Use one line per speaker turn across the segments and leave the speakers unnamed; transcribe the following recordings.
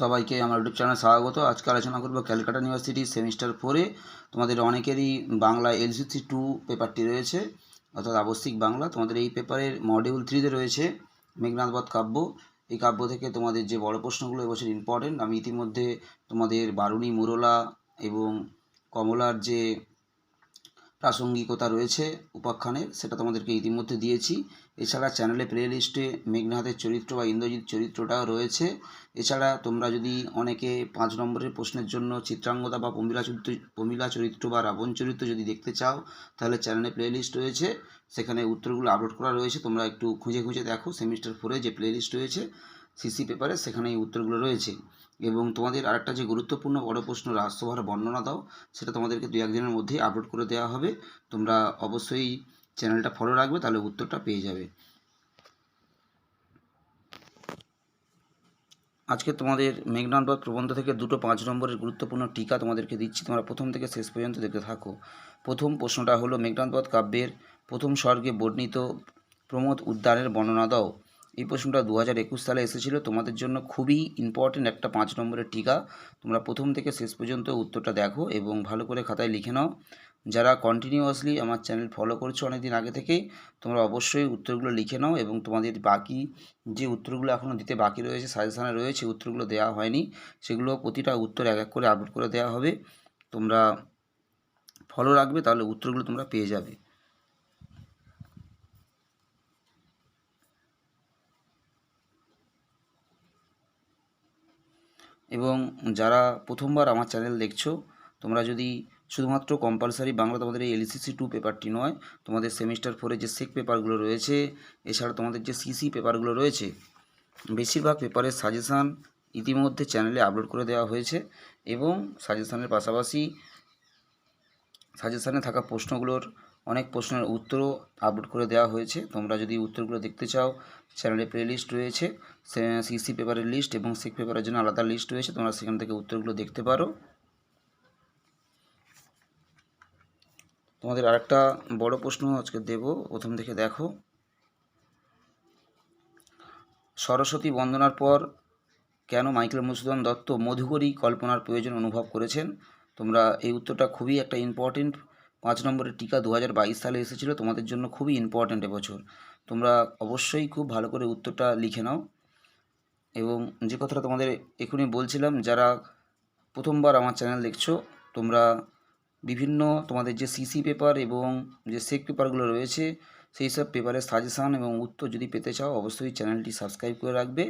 সবাইকে আমার ইউটিউব চ্যানেলে স্বাগত। আজকে আলোচনা করব ক্যালকাটা ইউনিভার্সিটি সেমিস্টার ফোরে তোমাদের অনেকেরই বাংলা এলসিসি টু পেপারটি রয়েছে, অর্থাৎ আবশ্যিক বাংলা। তোমাদের এই পেপারের মডিউল থ্রিতে রয়েছে মেঘনাথবধ কাব্য। এই কাব্য থেকে তোমাদের যে বড় প্রশ্নগুলো এবছর ইম্পর্টেন্ট আমি ইতিমধ্যে তোমাদের বারুণী মুরলা এবং কমলার যে প্রাসঙ্গিকতা রয়েছে উপাখ্যানের, সেটা তোমাদেরকে ইতিমধ্যে দিয়েছি। এছাড়া চ্যানেলে প্লে লিস্টে মেঘনাথের চরিত্র বা ইন্দ্রজিৎ চরিত্রটাও রয়েছে। এছাড়া তোমরা যদি অনেকে পাঁচ নম্বরের প্রশ্নের জন্য চিত্রাঙ্গদা বা প্রমীলা চরিত্র প্রমীলা চরিত্র বা রাবণ চরিত্র যদি দেখতে চাও, তাহলে চ্যানেলে প্লে লিস্ট রয়েছে। সেখানে উত্তরগুলো আপলোড করা রয়েছে, তোমরা একটু খুঁজে খুঁজে দেখো। সেমিস্টার ফোরে যে প্লে লিস্ট রয়েছে সিসি পেপারে সেখানে এই উত্তরগুলো রয়েছে। এবং তোমাদের আরেকটা যে গুরুত্বপূর্ণ বড় প্রশ্ন রাজসভার বর্ণনা দাও, সেটা তোমাদেরকে দু একদিনের মধ্যেই আপলোড করে দেওয়া হবে। তোমরা অবশ্যই চ্যানেলটা ফলো রাখবে, তাহলে উত্তরটা পেয়ে যাবে। আজকে তোমাদের মেঘনাথবধ প্রবন্ধ থেকে দুটো পাঁচ নম্বরের গুরুত্বপূর্ণ টিকা তোমাদেরকে দিচ্ছি। তোমরা প্রথম থেকে শেষ পর্যন্ত দেখতে থাকো। প্রথম প্রশ্নটা হলো মেঘনাথবধ কাব্যের প্রথম স্বর্গে বর্ণিত প্রমোদ উদ্যানের বর্ণনা দাও। এই প্রশ্নটা দু হাজার একুশ সালে এসেছিল। তোমাদের জন্য খুবই ইম্পর্টেন্ট একটা পাঁচ নম্বরের টিকা। তোমরা প্রথম থেকে শেষ পর্যন্ত উত্তরটা দেখো এবং ভালো করে খাতায় লিখে নাও। যারা কন্টিনিউয়াসলি আমার চ্যানেল ফলো করছ অনেক দিন আগে থেকেই তোমরা অবশ্যই উত্তরগুলো লিখে নাও এবং তোমাদের বাকি যে উত্তরগুলো এখনও দিতে বাকি রয়েছে, সাজেশানে রয়েছে, উত্তরগুলো দেওয়া হয়নি, সেগুলো প্রতিটা উত্তর এক এক করে আপলোড করে দেওয়া হবে। তোমরা ফলো রাখবে, তাহলে উত্তরগুলো তোমরা পেয়ে যাবে। এবং যারা প্রথমবার আমার চ্যানেল দেখছ, তোমরা যদি শুধুমাত্র কম্পালসারি বাংলা তোমাদের এই এলসিসি টু পেপারটি নয়, তোমাদের সেমিস্টার ফোরে যে সেক পেপারগুলো রয়েছে, এছাড়া তোমাদের যে সিসি পেপারগুলো রয়েছে, বেশিরভাগ পেপারের সাজেশান ইতিমধ্যে চ্যানেলে আপলোড করে দেওয়া হয়েছে এবং সাজেশানের পাশাপাশি সাজেশানে থাকা প্রশ্নগুলোর অনেক প্রশ্নের উত্তরও আপলোড করে দেওয়া হয়েছে। তোমরা যদি উত্তরগুলো দেখতে চাও চ্যানেলে প্লে লিস্ট রয়েছে সিসি পেপারের লিস্ট এবং সিক পেপারের জন্য আলাদা লিস্ট রয়েছে, তোমরা সেখান থেকে উত্তরগুলো দেখতে পারো। তোমাদের আরেকটা বড় প্রশ্ন আজকে দেব, প্রথম থেকে দেখো। সরস্বতী বন্দনার পর কেন মাইকেল মধুসূদন দত্ত মধুকরী কল্পনার প্রয়োজন অনুভব করেছেন? তোমরা এই উত্তরটা খুবই একটা ইম্পর্টেন্ট পাঁচ নম্বরের টিকা দু হাজার বাইশ সালে এসেছিল, তোমাদের জন্য খুবই ইম্পর্ট্যান্ট এবছর। তোমরা অবশ্যই খুব ভালো করে উত্তরটা লিখে নাও। এবং যে কথাটা তোমাদের এখনই বলছিলাম, যারা প্রথমবার আমার চ্যানেল দেখছ, তোমরা বিভিন্ন তোমাদের যে সিসি পেপার এবং যে সেক পেপারগুলো রয়েছে, সেই সব পেপারের সাজেশান এবং উত্তর যদি পেতে চাও, অবশ্যই চ্যানেলটি সাবস্ক্রাইব করে রাখবে।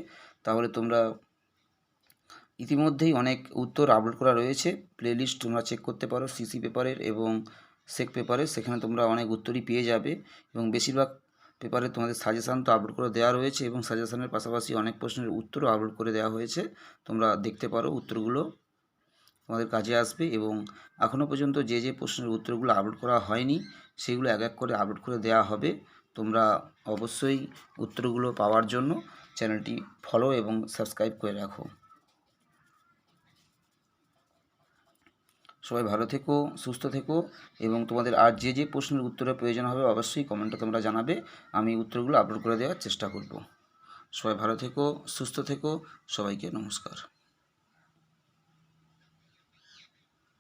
তাহলে তোমরা ইতিমধ্যেই অনেক উত্তর আপলোড করা রয়েছে। প্লেলিস্ট তোমরা চেক করতে পারো সিসি পেপারের এবং সেক পেপারে সেখানে তোমরা অনেক উত্তরই পেয়ে যাবে। এবং বেশিরভাগ পেপারে তোমাদের সাজেশান তো আপলোড করে দেওয়া রয়েছে এবং সাজেশানের পাশাপাশি অনেক প্রশ্নের উত্তরও আপলোড করে দেওয়া হয়েছে। তোমরা দেখতে পারো উত্তরগুলো তোমাদের কাজে আসবে এবং এখনও পর্যন্ত যে যে প্রশ্নের উত্তরগুলো আপলোড করা হয়নি, সেগুলো এক এক করে আপলোড করে দেওয়া হবে। তোমরা অবশ্যই উত্তরগুলো পাওয়ার জন্য চ্যানেলটি ফলো এবং সাবস্ক্রাইব করে রাখো। সবাই ভালো থেকো, সুস্থ থেকো এবং তোমাদের আর যে যে প্রশ্নের উত্তরের প্রয়োজন হবে অবশ্যই কমেন্টে তোমরা জানাবে। আমি উত্তরগুলো আপলোড করে দেওয়ার চেষ্টা করব। সবাই ভালো থেকো, সুস্থ থেকো, সবাইকে নমস্কার।